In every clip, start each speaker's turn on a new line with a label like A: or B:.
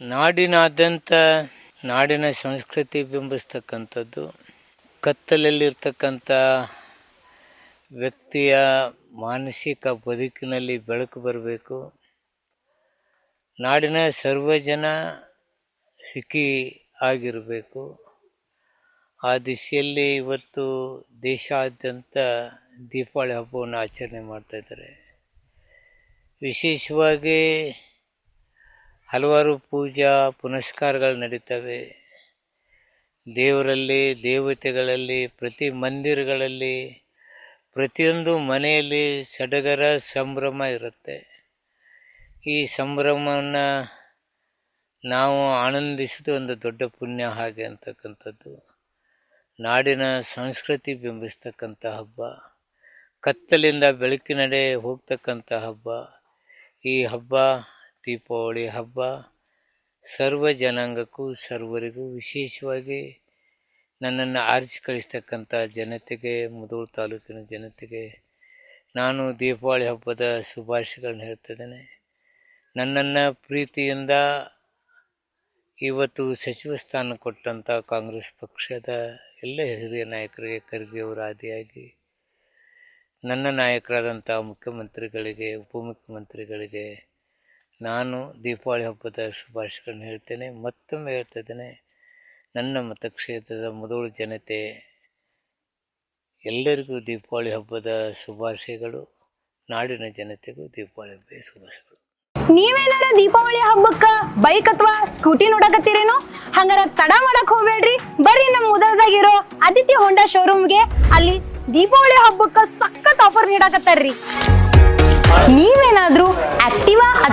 A: ನಾಡಿನಾದ್ಯಂತ ನಾಡಿನ ಸಂಸ್ಕೃತಿ ಬಿಂಬಿಸ್ತಕ್ಕಂಥದ್ದು, ಕತ್ತಲಲ್ಲಿರ್ತಕ್ಕಂಥ ವ್ಯಕ್ತಿಯ ಮಾನಸಿಕ ಬದುಕಿನಲ್ಲಿ ಬೆಳಕು ಬರಬೇಕು. ನಾಡಿನ ಸರ್ವಜನ ಸುಖಿ ಆಗಿರಬೇಕು. ಆ ದಿಶೆಯಲ್ಲಿ ಇವತ್ತು ದೇಶಾದ್ಯಂತ ದೀಪಾವಳಿ ಹಬ್ಬವನ್ನು ಆಚರಣೆ ಮಾಡ್ತಾಯಿದ್ದಾರೆ ವಿಶೇಷವಾಗಿ ಹಲವಾರು ಪೂಜಾ ಪುನಸ್ಕಾರಗಳು ನಡೀತವೆ. ದೇವರಲ್ಲಿ, ದೇವತೆಗಳಲ್ಲಿ, ಪ್ರತಿ ಮಂದಿರಗಳಲ್ಲಿ, ಪ್ರತಿಯೊಂದು ಮನೆಯಲ್ಲಿ ಸಡಗರ ಸಂಭ್ರಮ ಇರುತ್ತೆ. ಈ ಸಂಭ್ರಮವನ್ನು ನಾವು ಆನಂದಿಸಿದ ಒಂದು ದೊಡ್ಡ ಪುಣ್ಯ ಹಾಗೆ ಅಂತಕ್ಕಂಥದ್ದು. ನಾಡಿನ ಸಂಸ್ಕೃತಿ ಬಿಂಬಿಸ್ತಕ್ಕಂಥ ಹಬ್ಬ, ಕತ್ತಲಿಂದ ಬೆಳಕಿನಡೆ ಹೋಗ್ತಕ್ಕಂಥ ಹಬ್ಬ. ಈ ಹಬ್ಬ ದೀಪಾವಳಿ ಹಬ್ಬ ಸರ್ವ ಜನಾಂಗಕ್ಕೂ ಸರ್ವರಿಗೂ ವಿಶೇಷವಾಗಿ ನನ್ನನ್ನು ಆರಿಸಿ ಕಳಿಸ್ತಕ್ಕಂಥ ಜನತೆಗೆ, ಮುದೋಳು ತಾಲೂಕಿನ ಜನತೆಗೆ ನಾನು ದೀಪಾವಳಿ ಹಬ್ಬದ ಶುಭಾಶಯಗಳನ್ನ ಹೇಳ್ತಿದ್ದೇನೆ ನನ್ನನ್ನು ಪ್ರೀತಿಯಿಂದ ಇವತ್ತು ಸಚಿವ ಸ್ಥಾನ ಕೊಟ್ಟಂಥ ಕಾಂಗ್ರೆಸ್ ಪಕ್ಷದ ಎಲ್ಲ ಹಿರಿಯ ನಾಯಕರಿಗೆ ಖರ್ಗೆ ಅವರ ಆದಿಯಾಗಿ ನನ್ನ ನಾಯಕರಾದಂಥ ಮುಖ್ಯಮಂತ್ರಿಗಳಿಗೆ, ಉಪಮುಖ್ಯಮಂತ್ರಿಗಳಿಗೆ ನಾನು ದೀಪಾವಳಿ ಹಬ್ಬದ ಶುಭಾಶಯಗಳನ್ನು ಹೇಳ್ತೇನೆ. ಮತ್ತೊಮ್ಮೆ ಹೇಳ್ತಿದ್ದೇನೆ ನನ್ನ ಮತಕ್ಷೇತ್ರದ ಮೊದಲು ಜನತೆ, ಎಲ್ಲರಿಗೂ ದೀಪಾವಳಿ ಹಬ್ಬದ ಶುಭಾಶಯಗಳು, ನಾಡಿನ ಜನತೆಗೂ ದೀಪಾವಳಿ ಹಬ್ಬದ ಶುಭಾಶಯಗಳು.
B: ನೀವೇನಾರ ದೀಪಾವಳಿ ಹಬ್ಬಕ್ಕ ಬೈಕ್ ಅಥವಾ ಸ್ಕೂಟಿ ನೋಡಕತ್ತೀರೇನೋ? ಹಂಗಾರ ತಡ ಮಾಡಕ್ ಹೋಗ್ಬೇಡ್ರಿ. ಬರ್ರಿ ನಮ್ಮ ಮುದಲ್ದಾಗಿರೋ ಆದಿತ್ಯ ಹೋಂಡಾ ಶೋರೂಮ್ಗೆ ಅಲ್ಲಿ ದೀಪಾವಳಿ ಹಬ್ಬಕ್ಕ ಸಖತ್ ಆಫರ್ ನೀಡಕತ್ತಾರ್ರಿ. ನೀವೇನಾದ್ರೂ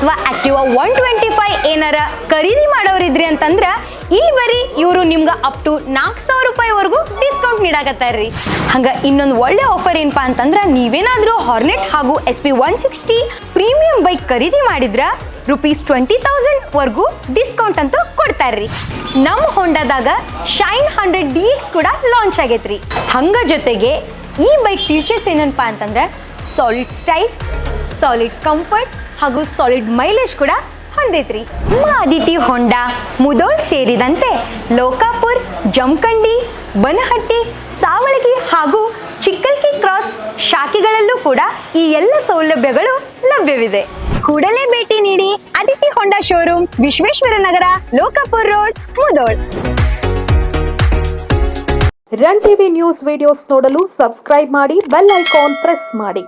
B: ಅಥವಾ ಆಕ್ಟಿವಾ ಒನ್ ಟ್ವೆಂಟಿ ಫೈವ್ ಏನಾರ ಖರೀದಿ ಮಾಡೋರಿದ್ರಿ ಅಂತಂದ್ರೆ ಇಲ್ಲಿ ಬರೀ ಇವರು ನಿಮ್ಗೆ ಅಪ್ ಟು ನಾಲ್ಕು ಸಾವಿರ ರೂಪಾಯಿವರೆಗೂ ಡಿಸ್ಕೌಂಟ್ ನೀಡಾಕತ್ತಾರ್ರಿ. ಹಂಗೆ ಇನ್ನೊಂದು ಒಳ್ಳೆ ಆಫರ್ ಏನಪ್ಪ ಅಂತಂದ್ರೆ ನೀವೇನಾದರೂ ಹಾರ್ನೆಟ್ ಹಾಗೂ S P one sixty premium bike ಖರೀದಿ ಮಾಡಿದ್ರೆ ರುಪೀಸ್ ಟ್ವೆಂಟಿ ತೌಸಂಡ್ವರೆಗೂ ಡಿಸ್ಕೌಂಟ್ ಅಂತ ಕೊಡ್ತಾರ್ರಿ. ನಮ್ಮ ಹೊಂಡದಾಗ ಶೈನ್ ಹಂಡ್ರೆಡ್ ಡಿ ಎಕ್ಸ್ ಕೂಡ ಲಾಂಚ್ ಆಗೈತ್ರಿ. ಹಂಗ ಜೊತೆಗೆ ಈ ಬೈಕ್ ಫೀಚರ್ಸ್ ಏನಪ್ಪ ಅಂತಂದ್ರೆ ಸಾಲಿಡ್ ಸ್ಟೈಲ್ ಸಾಲಿಡ್ ಕಂಫರ್ಟ್ ಹಾಗೂ ಸಾಲಿಡ್ ಮೈಲೇಜ್ ಕೂಡ ಹೊಂದೈತ್ರಿ ಅದಿತಿ ಹೊಂಡಾ ಮುದೋಳ್ ಸೇರಿದಂತೆ ಲೋಕಾಪುರ್ ಜಮಖಂಡಿ ಬನಹಟ್ಟಿ, ಸಾವಳಗಿ ಹಾಗೂ ಚಿಕ್ಕಲ್ಕಿ ಕ್ರಾಸ್ ಶಾಖೆಗಳಲ್ಲೂ ಕೂಡ ಈ ಎಲ್ಲ ಸೌಲಭ್ಯಗಳು ಲಭ್ಯವಿದೆ. ಕೂಡಲೇ ಭೇಟಿ ನೀಡಿ Aditi Honda showroom Vishweshwar Nagar, Lokapur road Mudhol.
C: Run TV news videos ನೋಡಲು ಸಬ್ಸ್ಕ್ರೈಬ್ ಮಾಡಿ ಬೆಲ್ ಐಕಾನ್ ಪ್ರೆಸ್ ಮಾಡಿ.